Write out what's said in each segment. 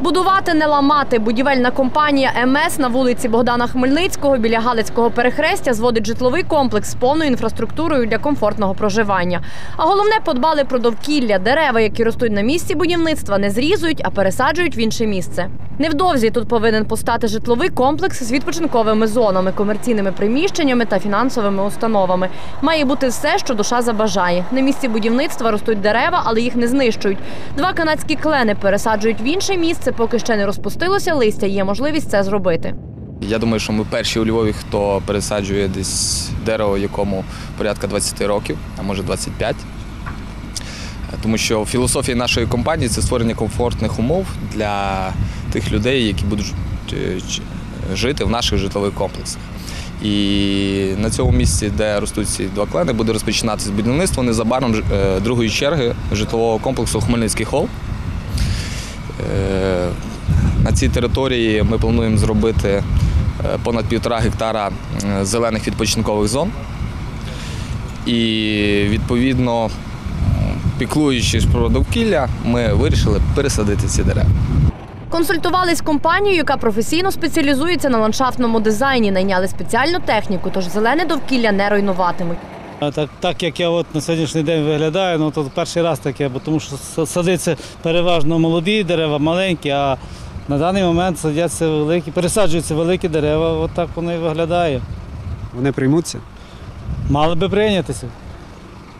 Будувати не ламати. Будівельна компанія МС на вулиці Богдана Хмельницького біля Галицького перехрестя зводить житловий комплекс з повною інфраструктурою для комфортного проживання. А головне подбали про довкілля. Дерева, які ростуть на місці будівництва, не зрізують, а пересаджують в інше місце. Невдовзі тут повинен постати житловий комплекс з відпочинковими зонами, комерційними приміщеннями та фінансовими установами. Має бути все, що душа забажає. На місці будівництва ростуть дерева, але їх не знищують. Два канадські клени пересаджують в інше місце, поки ще не розпустилося листя. Є можливість це зробити. Я думаю, що ми перші у Львові, хто пересаджує десь дерево, якому порядка 20 років, а може 25. Тому що філософія нашої компанії це створення комфортних умов для тих людей, які будуть е, жити в наших житлових комплексах. І на цьому місці, де ростуть ці два клени, буде розпочинатися будівництво незабаром е, другої черги житлового комплексу Хмельницький хол. Е, На цій території ми плануємо зробити е, понад півтора гектара е, зелених відпочинкових зон. І відповідно, піклуючись про довкілля, ми вирішили пересадити ці дерева. Консультувались компанією, яка професійно спеціалізується на ландшафтному дизайні. Найняли спеціальну техніку, тож зелене довкілля не руйнуватимуть. Так, так як я от на сьогоднішній день виглядаю, ну то перший раз таке, бо тому що садиться переважно молоді дерева, маленькі, а на даний момент садяться великі, пересаджуються великі дерева, от так воно і виглядає. Вони приймуться. Мали би прийнятися.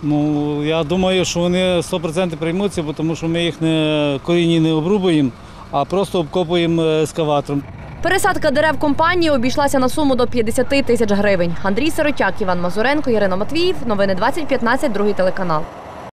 Ну, я думаю, що вони 100% приймуться, бо тому що ми їх не корінні не обрубуємо, а просто обкопуємо е, ескаватором. Пересадка дерев компанії обійшлася на суму до 50 тисяч гривень. Андрій Сиротяк, Іван Мазуренко, Ірина Матвіїв. Новини 2015, другий телеканал.